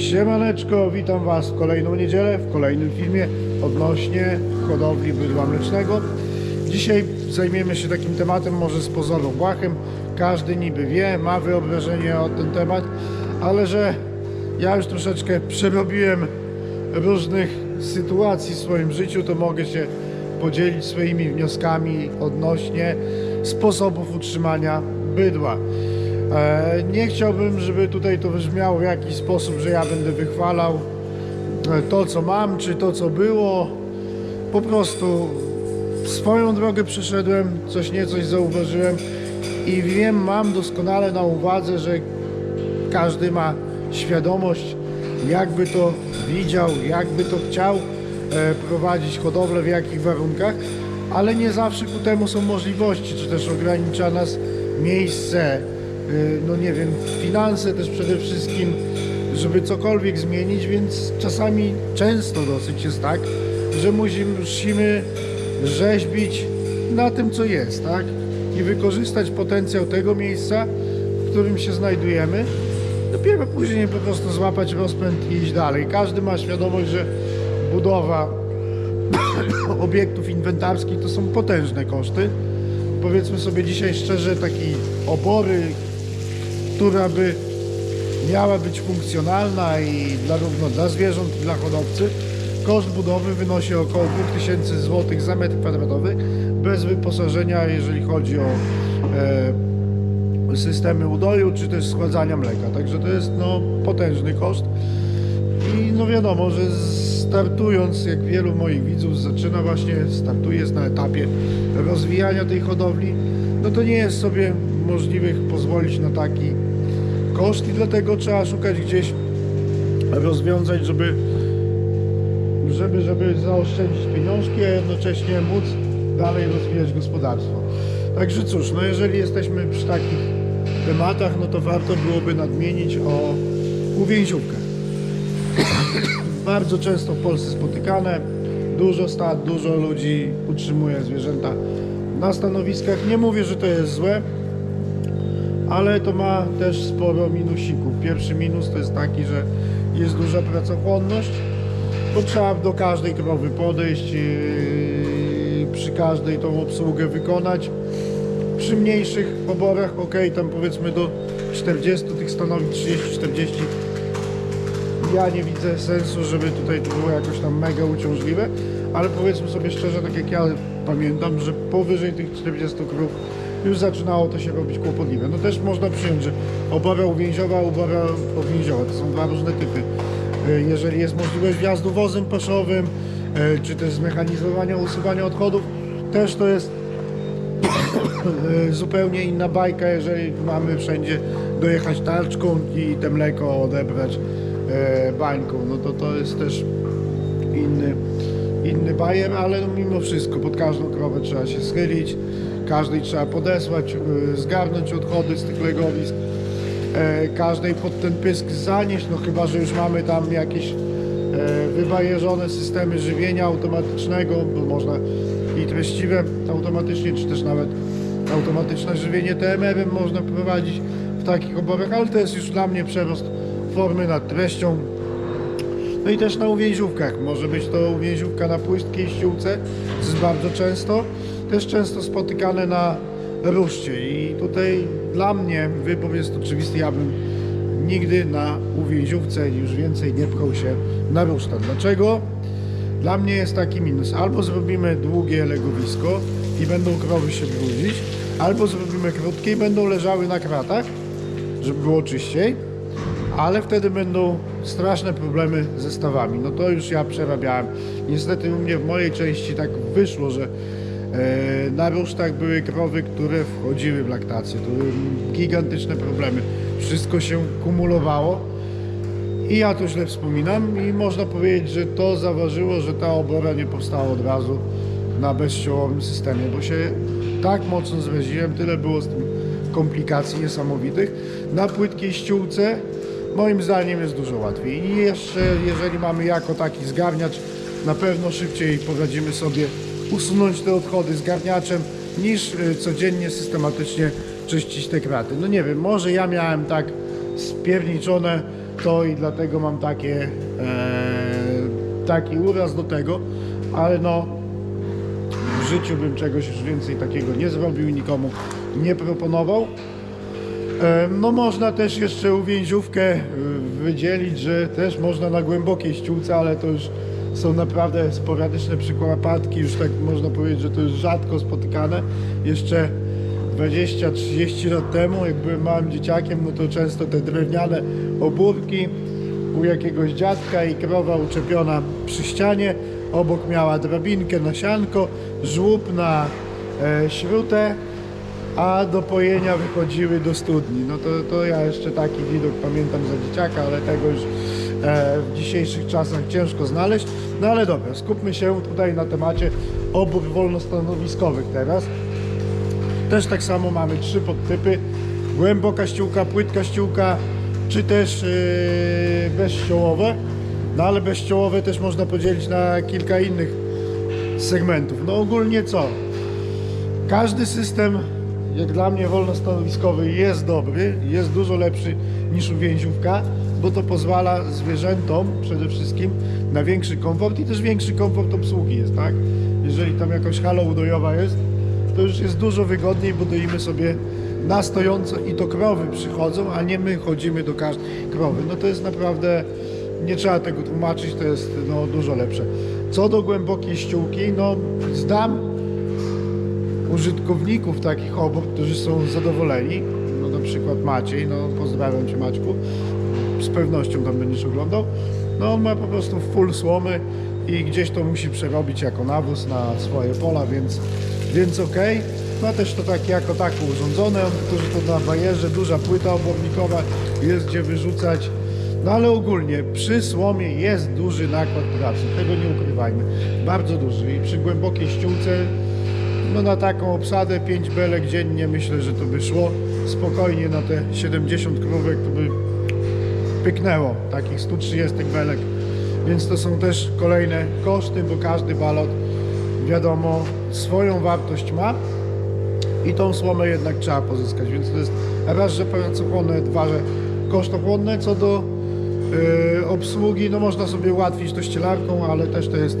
Siemaneczko, witam Was w kolejną niedzielę, w kolejnym filmie odnośnie hodowli bydła mlecznego. Dzisiaj zajmiemy się takim tematem, może z pozoru błahym. Każdy niby wie, ma wyobrażenie o ten temat, ale że ja już troszeczkę przerobiłem różnych sytuacji w swoim życiu, to mogę się podzielić swoimi wnioskami odnośnie sposobów utrzymania bydła. E, Nie chciałbym, żeby tutaj to brzmiało w jakiś sposób, że ja będę wychwalał e, to, co mam, czy to, co było. Po prostu swoją drogę przeszedłem, coś nie coś zauważyłem i wiem, mam doskonale na uwadze, że każdy ma świadomość, jakby to widział, jakby to chciał e, prowadzić hodowlę, w jakich warunkach, ale nie zawsze ku temu są możliwości, czy też ogranicza nas miejsce, no nie wiem, finanse też przede wszystkim, żeby cokolwiek zmienić, więc czasami często dosyć jest tak, że musimy, rzeźbić na tym, co jest, tak? I wykorzystać potencjał tego miejsca, w którym się znajdujemy, dopiero później po prostu złapać rozpęd i iść dalej. Każdy ma świadomość, że budowa obiektów inwentarskich to są potężne koszty. Powiedzmy sobie dzisiaj szczerze, takiej obory, która by miała być funkcjonalna i dla równo dla zwierząt, dla hodowcy, koszt budowy wynosi około 2000 zł za metr kwadratowy, bez wyposażenia, jeżeli chodzi o e, systemy udoju, czy też schładzania mleka. Także to jest no, potężny koszt. I no wiadomo, że startując, jak wielu moich widzów zaczyna właśnie, startuje jest na etapie rozwijania tej hodowli, no to nie jest sobie możliwych pozwolić na taki koszt i dlatego trzeba szukać gdzieś rozwiązań, żeby żeby, żeby zaoszczędzić pieniążki, a jednocześnie móc dalej rozwijać gospodarstwo. Także cóż, no jeżeli jesteśmy przy takich tematach, no to warto byłoby nadmienić o uwięziówkach. Bardzo często w Polsce spotykane, dużo stad, dużo ludzi utrzymuje zwierzęta na stanowiskach. Nie mówię, że to jest złe, ale to ma też sporo minusików. Pierwszy minus to jest taki, że jest duża pracochłonność, bo trzeba do każdej krowy podejść, przy każdej tą obsługę wykonać. Przy mniejszych oborach, ok, tam powiedzmy do 40 tych stanowisk, 30-40, ja nie widzę sensu, żeby tutaj to było jakoś tam mega uciążliwe, ale powiedzmy sobie szczerze, tak jak ja pamiętam, że powyżej tych 40 krów już zaczynało to się robić kłopotliwe. No też można przyjąć, że obora uwięziowa, obora powięziowa, to są dwa różne typy. E, Jeżeli jest możliwość wjazdu wozem paszowym, e, czy też zmechanizowania, usuwania odchodów, też to jest e, zupełnie inna bajka, jeżeli mamy wszędzie dojechać tarczką i te mleko odebrać bańką, no to to jest też inny, inny bajer, ale no mimo wszystko pod każdą krowę trzeba się schylić, każdej trzeba podesłać, e, zgarnąć odchody z tych legowisk, e, każdej pod ten pysk zanieść, no chyba, że już mamy tam jakieś e, wybajeżone systemy żywienia automatycznego, bo można i treściwe automatycznie, czy też nawet automatyczne żywienie TMR-em można prowadzić w takich oborach, ale to jest już dla mnie przerost formy nad treścią. No i też na uwięziówkach. Może być to uwięziówka na płytkiej ściółce, co jest bardzo często. Też często spotykane na ruszcie. I tutaj dla mnie wybór jest oczywisty. Ja bym nigdy na uwięziówce już więcej nie pchał się na ruszta. Dlaczego? Dla mnie jest taki minus. Albo zrobimy długie legowisko i będą krowy się brudzić, albo zrobimy krótkie i będą leżały na kratach, żeby było czyściej, ale wtedy będą straszne problemy ze stawami. No to już ja przerabiałem. Niestety u mnie w mojej części tak wyszło, że e, na rusztach były krowy, które wchodziły w laktację. To były gigantyczne problemy. Wszystko się kumulowało. I ja to źle wspominam i można powiedzieć, że to zaważyło, że ta obora nie powstała od razu na bezczołowym systemie, bo się tak mocno zraziłem, tyle było z tym komplikacji niesamowitych. Na płytkiej ściółce moim zdaniem jest dużo łatwiej. I jeszcze jeżeli mamy jako taki zgarniacz, na pewno szybciej poradzimy sobie usunąć te odchody zgarniaczem niż y, codziennie systematycznie czyścić te kraty. No nie wiem, może ja miałem tak spierniczone to i dlatego mam takie, e, taki uraz do tego, ale no w życiu bym czegoś już więcej takiego nie zrobił nikomu nie proponował. E, No można też jeszcze uwięziówkę y, wydzielić, że też można na głębokiej ściółce, ale to już są naprawdę sporadyczne przypadki, już tak można powiedzieć, że to jest rzadko spotykane. Jeszcze 20-30 lat temu, jak byłem małym dzieciakiem, no to często te drewniane obórki u jakiegoś dziadka i krowa uczepiona przy ścianie, obok miała drabinkę na sianko, żłup na e, śrutę, a do pojenia wychodziły do studni. No to, to ja jeszcze taki widok pamiętam za dzieciaka, ale tego już e, w dzisiejszych czasach ciężko znaleźć. No ale dobra, skupmy się tutaj na temacie obór wolnostanowiskowych teraz. Też tak samo mamy trzy podtypy. Głęboka ściółka, płytka ściółka, czy też yy. No ale bezściołowe też można podzielić na kilka innych segmentów. No ogólnie co? Każdy system, jak dla mnie wolnostanowiskowy, jest dobry, jest dużo lepszy niż uwięziówka, bo to pozwala zwierzętom przede wszystkim na większy komfort i też większy komfort obsługi jest, tak? Jeżeli tam jakaś hala udojowa jest, to już jest dużo wygodniej, bo doimy sobie na stojąco i to krowy przychodzą, a nie my chodzimy do każdej krowy. No to jest naprawdę, nie trzeba tego tłumaczyć, to jest no, dużo lepsze. Co do głębokiej ściółki, no zdam użytkowników takich obok, którzy są zadowoleni, no na przykład Maciej, no pozdrawiam Cię Maćku, z pewnością tam będziesz oglądał, no on ma po prostu full słomy i gdzieś to musi przerobić jako nawóz na swoje pola, więc, więc okej. Ma też to tak jako tako urządzone, że to na bajerze, duża płyta obornikowa, jest gdzie wyrzucać, no ale ogólnie przy słomie jest duży nakład pracy, tego nie ukrywajmy, bardzo duży i przy głębokiej ściółce no na taką obsadę 5 belek dziennie myślę, że to by szło spokojnie na te 70 krówek to by pyknęło takich 130 belek. Więc to są też kolejne koszty, bo każdy balot wiadomo swoją wartość ma i tą słomę jednak trzeba pozyskać, więc to jest raz, że pracochłonne, dwa, że kosztochłonne. Co do yy, obsługi, no można sobie ułatwić to ścielarką, ale też to jest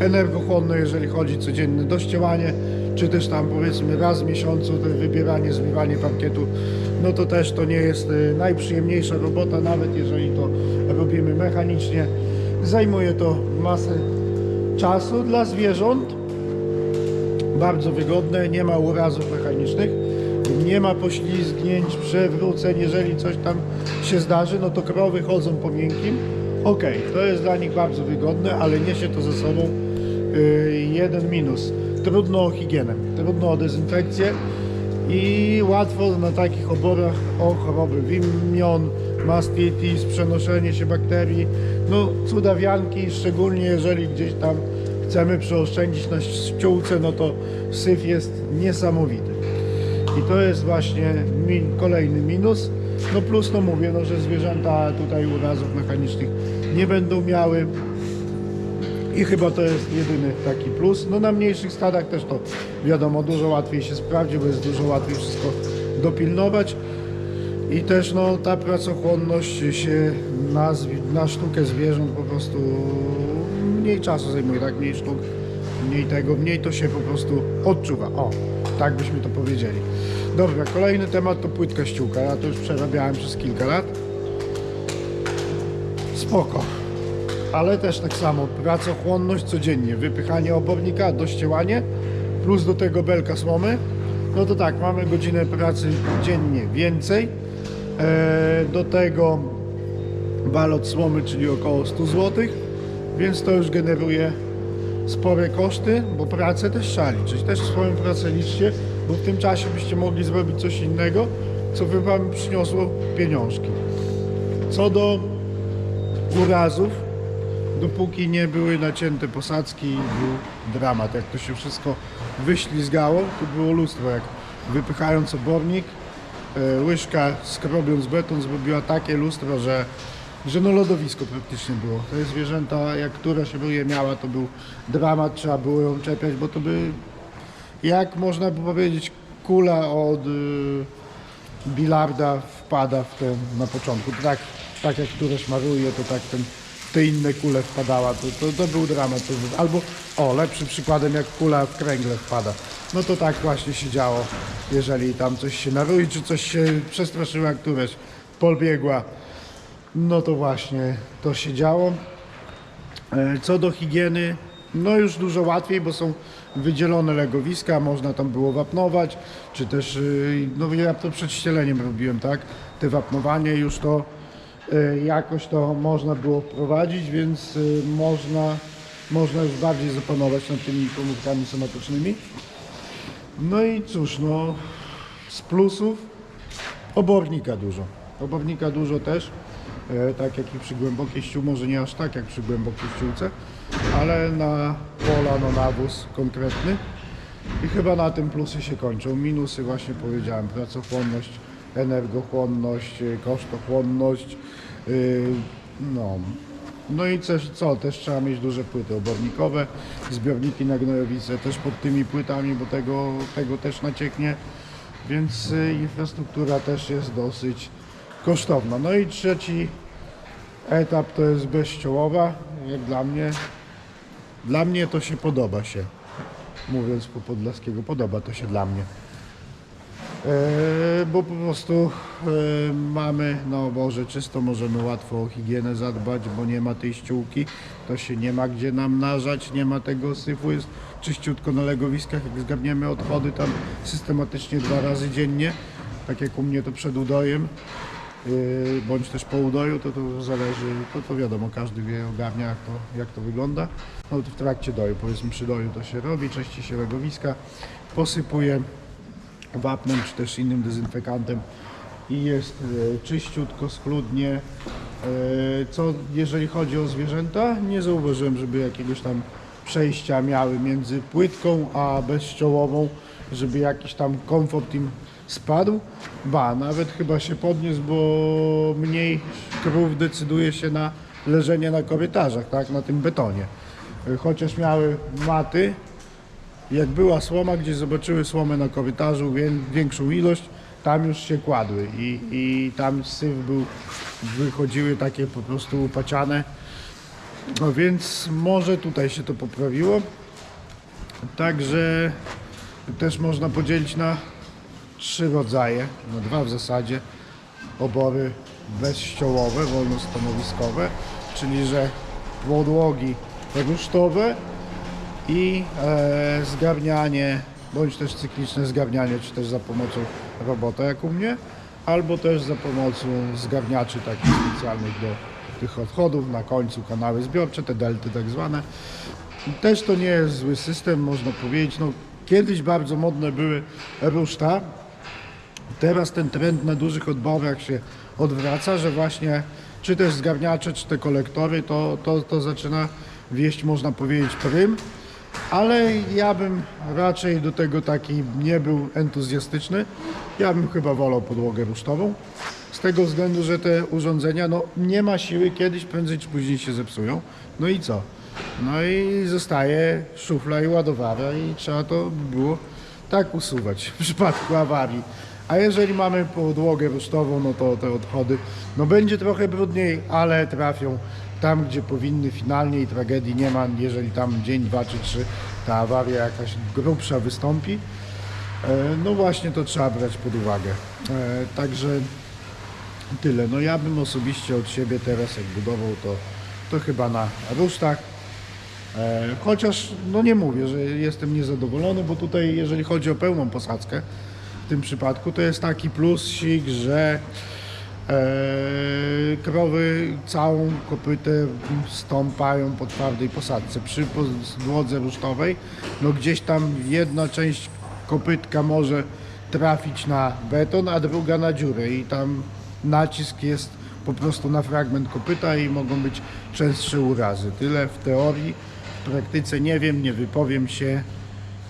energochłonne, jeżeli chodzi codzienne dościelanie, czy też tam powiedzmy raz w miesiącu wybieranie, zmywanie parkietu, no to też to nie jest y, najprzyjemniejsza robota, nawet jeżeli to robimy mechanicznie. Zajmuje to masę czasu dla zwierząt, bardzo wygodne, nie ma urazów mechanicznych, nie ma poślizgnięć, przewróceń, jeżeli coś tam się zdarzy, no to krowy chodzą po miękkim. Ok, to jest dla nich bardzo wygodne, ale niesie to ze sobą y, jeden minus. Trudno o higienę, trudno o dezynfekcję i łatwo na takich oborach o choroby wimion, mastitis, przenoszenie się bakterii, no cudawianki, szczególnie jeżeli gdzieś tam chcemy przeoszczędzić na ściółce, no to syf jest niesamowity. I to jest właśnie mi, kolejny minus. No plus no mówię, no, że zwierzęta tutaj urazów mechanicznych nie będą miały. I chyba to jest jedyny taki plus. No na mniejszych stadach też to wiadomo, dużo łatwiej się sprawdzi, bo jest dużo łatwiej wszystko dopilnować. I też no, ta pracochłonność się na, na sztukę zwierząt po prostu mniej czasu zajmuje, tak? Mniej sztuk, mniej tego, mniej to się po prostu odczuwa. O, tak byśmy to powiedzieli. Dobra, kolejny temat to płytka ściółka. Ja to już przerabiałem przez kilka lat. Spoko. Ale też tak samo, pracochłonność codziennie, wypychanie obornika, dościelanie, plus do tego belka słomy. No to tak, mamy godzinę pracy dziennie więcej. E, do tego balot słomy, czyli około 100 zł, więc to już generuje spore koszty, bo pracę też trzeba liczyć. Też swoją pracę liczcie, bo w tym czasie byście mogli zrobić coś innego, co by wam przyniosło pieniążki. Co do urazów, dopóki nie były nacięte posadzki, był dramat. Jak to się wszystko wyślizgało, to było lustro, jak wypychając obornik, e, łyżka skrobiąc beton zrobiła takie lustro, że, że no lodowisko praktycznie było. Te zwierzęta, jak która się je miała, to był dramat, trzeba było ją czepiać, bo to by, jak można by powiedzieć, kula od y, bilarda wpada w ten na początku. Tak tak jak któreś maruje, to tak ten, te inne kule wpadała, to, to, to był dramat. Albo, o, lepszym przykładem jak kula w kręgle wpada. No to tak właśnie się działo, jeżeli tam coś się narui, czy coś się przestraszyła któreś, pobiegła. No to właśnie to się działo. E, Co do higieny, no już dużo łatwiej, bo są wydzielone legowiska, można tam było wapnować, czy też, y, no ja to przed ścieleniem robiłem, tak? Te wapnowanie już to jakoś to można było wprowadzić, więc y, można, można już bardziej zapanować nad tymi komórkami somatycznymi. No i cóż, no z plusów obornika dużo. Obornika dużo też, e, tak jak i przy głębokiej ściół, może nie aż tak jak przy głębokiej ściółce, ale na pola, no nawóz konkretny. I chyba na tym plusy się kończą. Minusy właśnie powiedziałem, pracochłonność, energochłonność, e, kosztochłonność, yy, no. No i też, co, też trzeba mieć duże płyty obornikowe, zbiorniki na gnojowice też pod tymi płytami, bo tego, tego też nacieknie, więc y, infrastruktura też jest dosyć kosztowna. No i trzeci etap to jest bezściołowa, jak dla mnie. Dla mnie to się podoba się, mówiąc po podlaskiego, podoba to się dla mnie. E, bo po prostu e, mamy na oborze czysto, możemy łatwo o higienę zadbać, bo nie ma tej ściółki, to się nie ma gdzie nam nie ma tego syfu, jest czyściutko na legowiskach, jak zgarniemy odchody tam systematycznie dwa razy dziennie, tak jak u mnie to przed udojem, e, bądź też po udoju, to to zależy, to, to wiadomo, każdy wie, ogarnia jak to, jak to wygląda. No to w trakcie doju, powiedzmy przy doju to się robi, czyści się legowiska, posypuje wapnem czy też innym dezynfekantem i jest e, czyściutko, schludnie. E, Co jeżeli chodzi o zwierzęta, nie zauważyłem, żeby jakiegoś tam przejścia miały między płytką a bezściołową, żeby jakiś tam komfort im spadł. Ba, nawet chyba się podniósł, bo mniej krów decyduje się na leżenie na korytarzach, tak, na tym betonie. E, Chociaż miały maty, jak była słoma, gdzie zobaczyły słomę na korytarzu, wię- większą ilość, tam już się kładły i, i tam syf był, wychodziły takie po prostu upaciane. No więc może tutaj się to poprawiło. Także też można podzielić na trzy rodzaje, na dwa w zasadzie. Obory bezściołowe, wolnostanowiskowe, czyli że podłogi rusztowe i e, zgarnianie, bądź też cykliczne zgarnianie, czy też za pomocą robota jak u mnie, albo też za pomocą zgarniaczy takich specjalnych do tych odchodów, na końcu kanały zbiorcze, te delty tak zwane. Też to nie jest zły system, można powiedzieć. No, kiedyś bardzo modne były ruszta, Teraz ten trend na dużych odbawach się odwraca, że właśnie czy też zgarniacze, czy te kolektory, to, to, to zaczyna wieść, można powiedzieć, prym. Ale ja bym raczej do tego taki nie był entuzjastyczny. Ja bym chyba wolał podłogę rusztową. Z tego względu, że te urządzenia, no nie ma siły, kiedyś prędzej czy później się zepsują. No i co? No i zostaje szufla i ładowarka i trzeba to było tak usuwać w przypadku awarii. A jeżeli mamy podłogę rusztową, no to te odchody, no będzie trochę brudniej, ale trafią tam, gdzie powinny finalnie i tragedii nie ma, jeżeli tam dzień, dwa czy trzy ta awaria jakaś grubsza wystąpi. E, No właśnie to trzeba brać pod uwagę. E, Także tyle. No ja bym osobiście od siebie teraz jak budował to, to chyba na rusztach. E, Chociaż no nie mówię, że jestem niezadowolony, bo tutaj jeżeli chodzi o pełną posadzkę, w tym przypadku to jest taki plusik, że krowy całą kopytę stąpają po twardej posadce. Przy podłodze rusztowej, no gdzieś tam jedna część kopytka może trafić na beton, a druga na dziurę i tam nacisk jest po prostu na fragment kopyta i mogą być częstsze urazy. Tyle w teorii, w praktyce nie wiem, nie wypowiem się.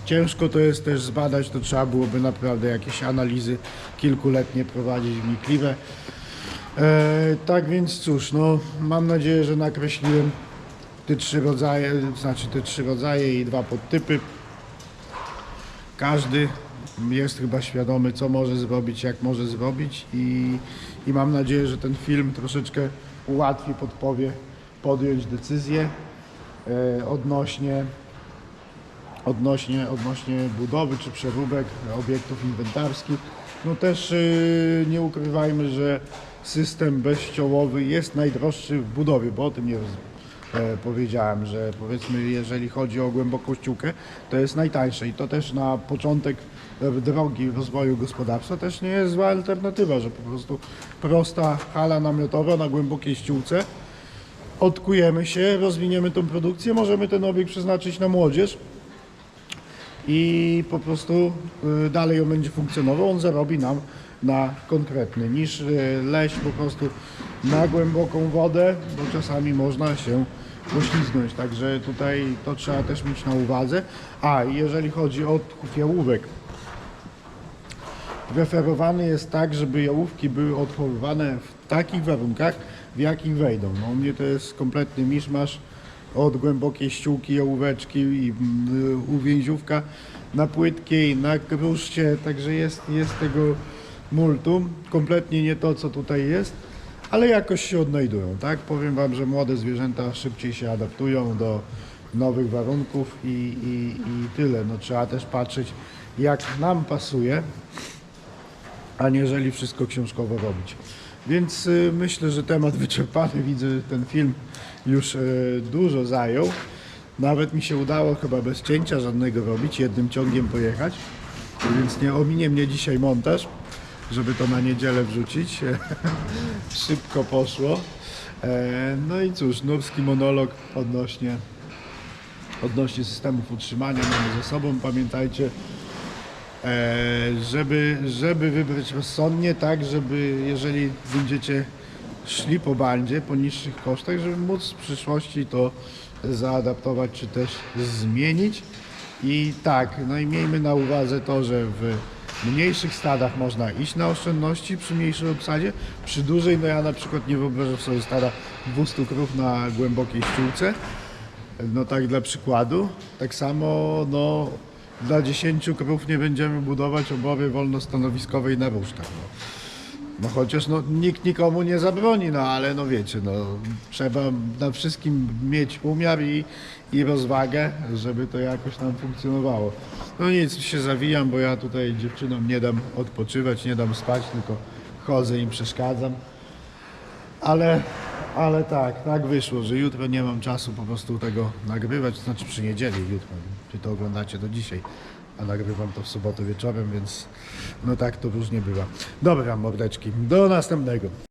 Ciężko to jest też zbadać, to trzeba byłoby naprawdę jakieś analizy kilkuletnie prowadzić, wnikliwe. E, tak więc cóż, no mam nadzieję, że nakreśliłem te trzy rodzaje, znaczy te trzy rodzaje i dwa podtypy. Każdy jest chyba świadomy, co może zrobić, jak może zrobić i, i mam nadzieję, że ten film troszeczkę ułatwi, podpowie podjąć decyzję e, odnośnie, odnośnie, odnośnie budowy czy przeróbek obiektów inwentarskich. No też y, nie ukrywajmy, że system bezściołowy jest najdroższy w budowie, bo o tym nie e, powiedziałem, że powiedzmy jeżeli chodzi o głęboką ściółkę, to jest najtańsze i to też na początek drogi rozwoju gospodarstwa też nie jest zła alternatywa, że po prostu prosta hala namiotowa na głębokiej ściółce. Odkujemy się, rozwiniemy tą produkcję, możemy ten obiekt przeznaczyć na młodzież i po prostu y, dalej on będzie funkcjonował, on zarobi nam na konkretny, niż y, leść po prostu na głęboką wodę, bo czasami można się poślizgnąć, także tutaj to trzeba też mieć na uwadze. A jeżeli chodzi o odchów jałówek, preferowany jest tak, żeby jałówki były odchowywane w takich warunkach, w jakich wejdą. No, u mnie to jest kompletny miszmasz od głębokiej ściółki jałóweczki i mm, uwięziówka na płytkiej, na kruszcie, także jest, jest tego multum. Kompletnie nie to, co tutaj jest, ale jakoś się odnajdują, tak? Powiem Wam, że młode zwierzęta szybciej się adaptują do nowych warunków i, i, i tyle. No, trzeba też patrzeć, jak nam pasuje, aniżeli wszystko książkowo robić. Więc y, myślę, że temat wyczerpany. Widzę, że ten film już y, dużo zajął. Nawet mi się udało chyba bez cięcia żadnego robić, jednym ciągiem pojechać. Więc nie ominie mnie dzisiaj montaż, żeby to na niedzielę wrzucić. Szybko poszło. E, No i cóż, nurski monolog odnośnie, odnośnie systemów utrzymania mamy ze sobą. Pamiętajcie, E, żeby, żeby wybrać rozsądnie, tak, żeby jeżeli będziecie szli po bandzie, po niższych kosztach, żeby móc w przyszłości to zaadaptować, czy też zmienić. I tak, no i miejmy na uwadze to, że w mniejszych stadach można iść na oszczędności przy mniejszej obsadzie, przy dużej, no ja na przykład nie wyobrażam sobie stada 200 krów na głębokiej ściółce, no tak dla przykładu. Tak samo no, dla 10 krów nie będziemy budować obory wolnostanowiskowej na rusztach. No. No chociaż no, nikt nikomu nie zabroni, no ale no wiecie, no, trzeba na wszystkim mieć umiar i, i rozwagę, żeby to jakoś tam funkcjonowało. No nic, się zawijam, bo ja tutaj dziewczynom nie dam odpoczywać, nie dam spać, tylko chodzę im przeszkadzam. Ale, ale tak, tak wyszło, że jutro nie mam czasu po prostu tego nagrywać, to znaczy przy niedzieli jutro, czy to oglądacie do dzisiaj, a nagrywam to w sobotę wieczorem, więc no tak to różnie bywa. Dobra, mordeczki, do następnego.